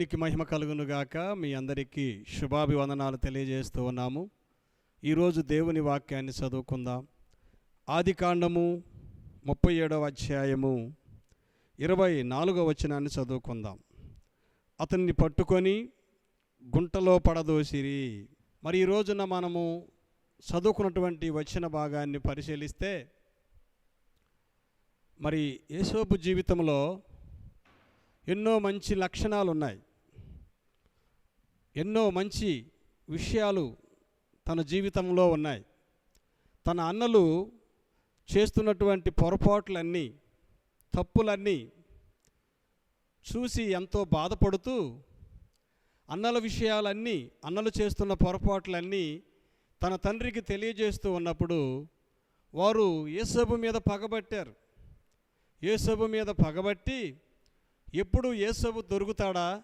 దేవునికి మహిమ కలుగునుగాక మీ అందరికీ శుభాభివందనాలు తెలియజేస్తూ ఉన్నాము. ఈరోజు దేవుని వాక్యాన్ని చదువుకుందాం. ఆది కాండము ముప్పై ఏడవ అధ్యాయము ఇరవై నాలుగవ వచనాన్ని చదువుకుందాం. అతన్ని పట్టుకొని గుంటలో పడదోసిరి. మరి ఈ రోజున మనము చదువుకున్నటువంటి వచన భాగాన్ని పరిశీలిస్తే మరి యేసోపు జీవితంలో ఎన్నో మంచి లక్షణాలు ఉన్నాయి ఎన్నో మంచి విషయాలు తన జీవితంలో ఉన్నాయి. తన అన్నలు చేస్తున్నటువంటి పొరపాట్లన్నీ తప్పులన్నీ చూసి ఎంతో బాధపడుతూ అన్నల విషయాలన్నీ అన్నలు చేస్తున్న పొరపాట్లన్నీ తన తండ్రికి తెలియజేస్తూ ఉన్నప్పుడు వారు ఏసబు మీద పగబట్టారు. ఏసబు మీద పగబట్టి ఎప్పుడు ఏసబు దొరుకుతాడా?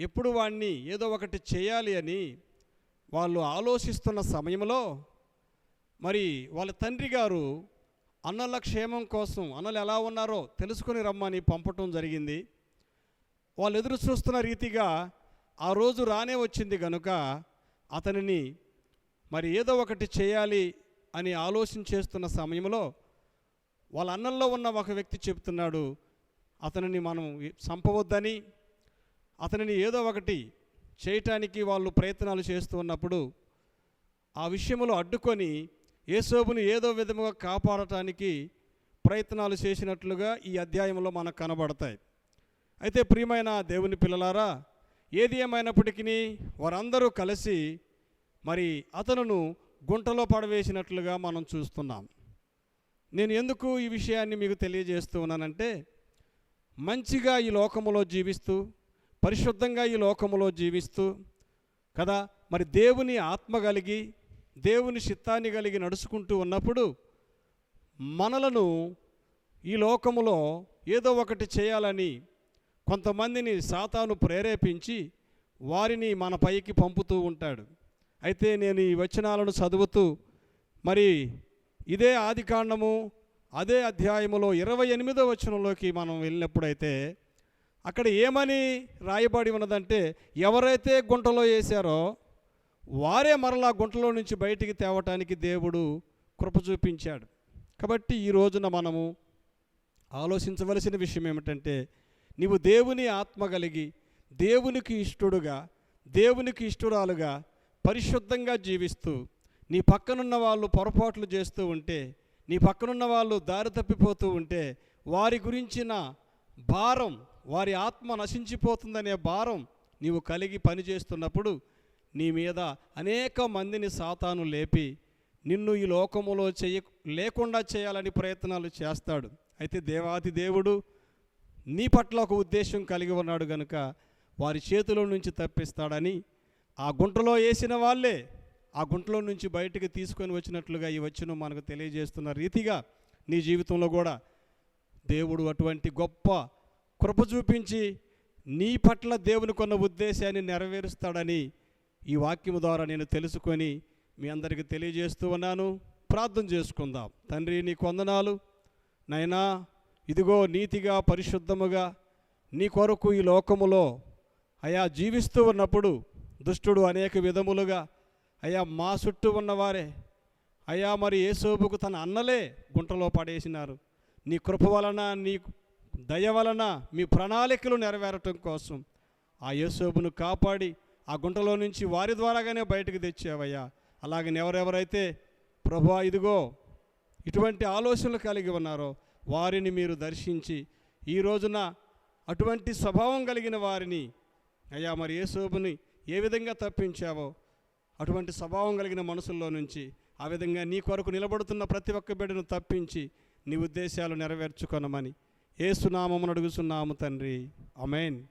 ఎప్పుడు వాణ్ణి ఏదో ఒకటి చేయాలి అని వాళ్ళు ఆలోచిస్తున్న సమయంలో మరి వాళ్ళ తండ్రి గారు అన్నల క్షేమం కోసం అన్నలు ఎలా ఉన్నారో తెలుసుకొని రమ్మని పంపటం జరిగింది. వాళ్ళు ఎదురు చూస్తున్న రీతిగా ఆ రోజు రానే వచ్చింది గనుక అతనిని మరి ఏదో ఒకటి చేయాలి అని ఆలోచన చేస్తున్న సమయంలో వాళ్ళ అన్నంలో ఉన్న ఒక వ్యక్తి చెప్తున్నాడు అతనిని మనం చంపవద్దని అతనిని ఏదో ఒకటి చేయటానికి వాళ్ళు ప్రయత్నాలు చేస్తూ ఉన్నప్పుడు ఆ విషయంలో అడ్డుకొని ఏసోబుని ఏదో విధముగా కాపాడటానికి ప్రయత్నాలు చేసినట్లుగా ఈ అధ్యాయంలో మనకు కనబడతాయి. అయితే ప్రియమైన దేవుని పిల్లలారా ఏది ఏమైనప్పటికీ వారందరూ కలిసి మరి అతనును గుంటలో పడవేసినట్లుగా మనం చూస్తున్నాం. నేను ఎందుకు ఈ విషయాన్ని మీకు తెలియజేస్తూ ఉన్నానంటే మంచిగా ఈ లోకములో జీవిస్తూ పరిశుద్ధంగా ఈ లోకములో జీవిస్తూ కదా మరి దేవుని ఆత్మ కలిగి దేవుని చిత్తాన్ని కలిగి నడుచుకుంటూ ఉన్నప్పుడు మనలను ఈ లోకములో ఏదో ఒకటి చేయాలని కొంతమందిని సాతాను ప్రేరేపించి వారిని మన పైకి పంపుతూ ఉంటాడు. అయితే నేను ఈ వచనాలను చదువుతూ మరి ఇదే ఆది కాండము అదే అధ్యాయములో ఇరవై ఎనిమిదో వచనంలోకి మనం వెళ్ళినప్పుడైతే అక్కడ ఏమని రాయబడి ఉన్నదంటే ఎవరైతే గుంటలో వేశారో వారే మరలా గుంటలో నుంచి బయటికి తేవటానికి దేవుడు కృప చూపించాడు. కాబట్టి ఈ రోజున మనము ఆలోచించవలసిన విషయం ఏమిటంటే నీవు దేవుని ఆత్మ కలిగి దేవునికి ఇష్టడుగా దేవునికి ఇష్టరాలుగా పరిశుద్ధంగా జీవిస్తూ నీ పక్కనున్న వాళ్ళు పొరపాట్లు చేస్తూ ఉంటే నీ పక్కనున్న వాళ్ళు దారి తప్పిపోతూ ఉంటే వారి గురించిన భారం వారి ఆత్మ నశించిపోతుందనే భారం నీవు కలిగి పనిచేస్తున్నప్పుడు నీ మీద అనేక మందిని సాతాను లేపి నిన్ను ఈ లోకములో చేయ లేకుండా చేయాలని ప్రయత్నాలు చేస్తాడు. అయితే దేవాది దేవుడు నీ పట్ల ఒక ఉద్దేశం కలిగి ఉన్నాడు గనుక వారి చేతిలో నుంచి తప్పిస్తాడని ఆ గుంటలో వేసిన వాళ్ళే ఆ గుంటలో నుంచి బయటికి తీసుకొని వచ్చినట్లుగా ఈ వచ్చిన మనకు తెలియజేస్తున్న రీతిగా నీ జీవితంలో కూడా దేవుడు అటువంటి గొప్ప కృప చూపించి నీ పట్ల దేవుని కొన్న ఉద్దేశాన్ని నెరవేరుస్తాడని ఈ వాక్యం ద్వారా నేను తెలుసుకొని మీ అందరికీ తెలియజేస్తూ ఉన్నాను. ప్రార్థన చేసుకుందాం. తండ్రి నీ కొందనాలు నైనా ఇదిగో నీతిగా పరిశుద్ధముగా నీ కొరకు ఈ లోకములో అయా జీవిస్తూ ఉన్నప్పుడు దుష్టుడు అనేక విధములుగా అయ్యా మా చుట్టూ ఉన్నవారే అయ్యా మరి ఏసోబుకు తన అన్నలే గుంటలో పడేసినారు. నీ కృప వలన నీ దయ వలన మీ ప్రణాళికలు నెరవేరటం కోసం ఆ యేసోబును కాపాడి ఆ గుంటలో నుంచి వారి ద్వారాగానే బయటకు తెచ్చావయ్యా. అలాగని ఎవరెవరైతే ప్రభా ఇదిగో ఇటువంటి ఆలోచనలు కలిగి ఉన్నారో వారిని మీరు దర్శించి ఈ రోజున అటువంటి స్వభావం కలిగిన వారిని అయ్యా మరి యేసోబుని ఏ విధంగా తప్పించావో అటువంటి స్వభావం కలిగిన మనసుల్లో నుంచి ఆ విధంగా నీ కొరకు నిలబడుతున్న ప్రతి ఒక్క బిడ్డను తప్పించి నీ ఉద్దేశాలు నెరవేర్చుకొనమని ఏసునామమును అడుగుచున్నాము తండ్రి. అమెన్